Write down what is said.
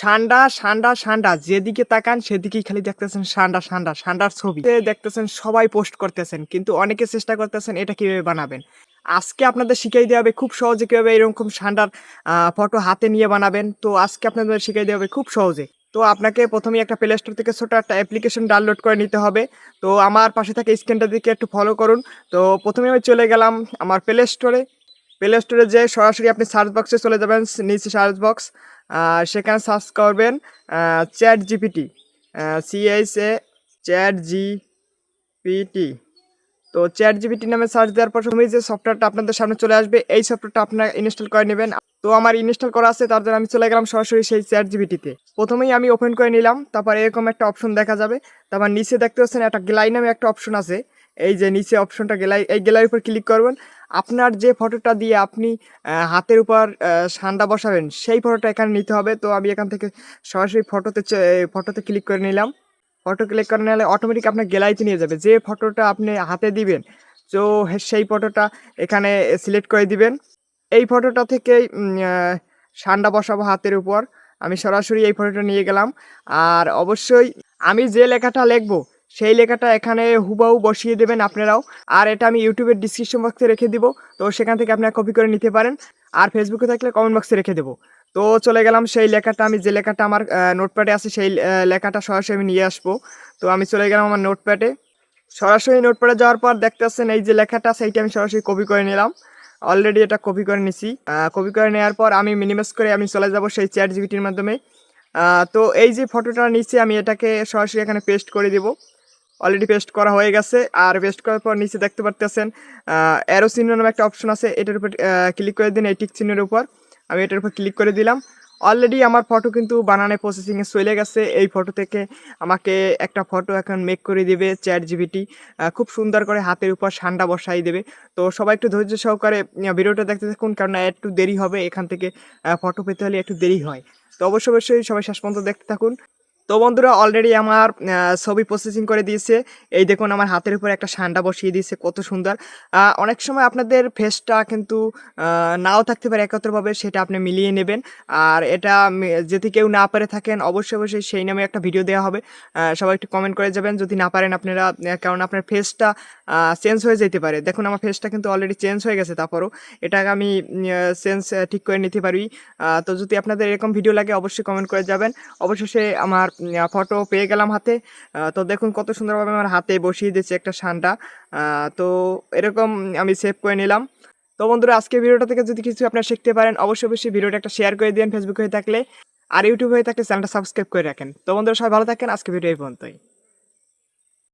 সান্ডা সান্ডা সান্ডা, যেদিকে তাকান সেদিকেই খালি দেখতেছেন সান্ডা সান্ডা, সান্ডার ছবি। দেখতেছেন সবাই পোস্ট করতেছেন, কিন্তু অনেকে চেষ্টা করতেছেন এটা কীভাবে বানাবেন। আজকে আপনাদের শিখাই দেওয়া হবে খুব সহজে কীভাবে এরকম সান্ডার ফটো হাতে নিয়ে বানাবেন। তো আজকে আপনাদের শিখাই দেওয়া হবে খুব সহজে। তো আপনাকে প্রথমেই একটা প্লে স্টোর থেকে ছোটো একটা অ্যাপ্লিকেশন ডাউনলোড করে নিতে হবে। তো আমার পাশে থেকে স্ক্রিনটা দিকে একটু ফলো করুন। তো প্রথমে আমি চলে গেলাম আমার প্লে স্টোরে প্লে স্টোরে যে সরাসরি আপনি সার্চ বক্সে চলে যাবেন, নিচে সার্চ বক্স সেখানে সার্চ করবেন chat GPT CH A chat GPT তো চ্যাট জিপিটি নামে সার্চ দেওয়ার পর তুমি যে সফটওয়্যারটা আপনাদের সামনে চলে আসবে, এই সফটওয়্যারটা আপনারা ইনস্টল করে নেবেন। তো আমার ইনস্টল করা আছে, তার জন্য আমি চলে গেলাম সরাসরি সেই চ্যাট জিপিটিতে প্রথমেই আমি ওপেন করে নিলাম, তারপর এরকম একটা অপশন দেখা যাবে। তারপর নিচে দেখতে পাচ্ছেন একটা গ্লাই নামে একটা অপশন আছে। এই যে নিচে অপশনটা গেলাই এই গ্যালারির উপর ক্লিক করবেন। আপনার যে ফটোটা দিয়ে আপনি হাতের উপর সান্ডা বসাবেন, সেই ফটোটা এখানে নিতে হবে। তো আমি এখান থেকে সরাসরি ফটোতে ফটোতে ক্লিক করে নিলাম। ফটো ক্লিক করে নিলে অটোমেটিক আপনার গ্যালারিতে নিয়ে যাবে। যে ফটোটা আপনি হাতে দিবেন, তো সেই ফটোটা এখানে সিলেক্ট করে দিবেন। এই ফটোটা থেকে সান্ডা বসাবো হাতের উপর। আমি সরাসরি এই ফটোটা নিয়ে গেলাম। আর অবশ্যই আমি যে লেখাটা লিখব সেই লেখাটা এখানে হুবাহু বসিয়ে দেবেন আপনারাও। আর এটা আমি ইউটিউবের ডিসক্রিপশন বক্সে রেখে দিব। তো সেখান থেকে আপনারা কপি করে নিতে পারেন। আর ফেসবুকে থাকলে কমেন্ট বক্সে রেখে দেবো। তো চলে গেলাম সেই লেখাটা। আমি যে লেখাটা আমার নোটপ্যাডে আছে সেই লেখাটা সরাসরি আমি নিয়ে আসব। তো আমি চলে গেলাম আমার নোটপ্যাডে সরাসরি নোটপ্যাডে যাওয়ার পর দেখতে পাচ্ছেন এই যে লেখাটা, সেইটা আমি সরাসরি কপি করে নিলাম। অলরেডি এটা কপি করে নিছি। কপি করে নেওয়ার পর আমি মিনিমাইজ করে আমি চলে যাব সেই চ্যাট জিবিটির মাধ্যমে। তো এই যে ফটোটা নিচে আমি এটাকে সরাসরি এখানে পেস্ট করে দিব। অলরেডি পেস্ট করা হয়ে গেছে। আর পেস্ট করার পর নিচে দেখতে পারতেছেন অ্যারো চিহ্ন নামে একটা অপশন আছে। এটার উপর ক্লিক করে দিন এই টিক চিহ্নের উপর। আমি এটার উপর ক্লিক করে দিলাম। অলরেডি আমার ফটো কিন্তু বানানে প্রসেসিংয়ে চলে গেছে। এই ফটো থেকে আমাকে একটা ফটো এখন মেক করে দেবে চ্যাট জিবিটি খুব সুন্দর করে হাতের উপর সান্ডা বসাই দেবে। তো সবাই একটু ধৈর্য সহকারে ভিডিওটা দেখতে থাকুন কারণ একটু দেরি হবে। এখান থেকে ফটো পেতে হলে একটু দেরি হয়। তো অবশ্যই অবশ্যই সবাই শেষ পর্যন্ত দেখতে থাকুন। তো বন্ধুরা অলরেডি আমার ছবি প্রসেসিং করে দিয়েছে। এই দেখুন আমার হাতের উপর একটা সান্ডা বসিয়ে দিয়েছে, কত সুন্দর। অনেক সময় আপনাদের ফেসটা কিন্তু নাও থাকতে পারে একত্রভাবে, সেটা আপনি মিলিয়ে নেবেন। আর এটা যদি কেউ না পারে থাকেন, অবশ্যই অবশ্যই সেই নামে একটা ভিডিও দেওয়া হবে। সবাই একটু কমেন্ট করে যাবেন। যদি না পারেন আপনারা কারণ আপনার ফেসটা চেঞ্জ হয়ে যেতে পারে। দেখুন আমার ফেসটা কিন্তু অলরেডি চেঞ্জ হয়ে গেছে তারপরও। এটাকে আমি চেঞ্জ ঠিক করে নিতে পারি। তো যদি আপনাদের এরকম ভিডিও লাগে, অবশ্যই কমেন্ট করে যাবেন। অবশেষে আমার ফটো পেয়ে গেলাম হাতে। তো দেখুন কত সুন্দরভাবে আমার হাতে বসিয়ে দিয়েছে একটা সানটা। তো এরকম আমি সেভ করে নিলাম। তো বন্ধুরা, আজকে ভিডিওটা থেকে যদি কিছু আপনারা শিখতে পারেন, অবশ্যই অবশ্যই ভিডিওটা একটা শেয়ার করে দিন ফেসবুক হয়ে থাকলে। আর ইউটিউব হয়ে থাকলে চ্যানেলটা সাবস্ক্রাইব করে রাখেন। তো বন্ধুরা, সবাই ভালো থাকেন। আজকে ভিডিও এই পর্যন্তই।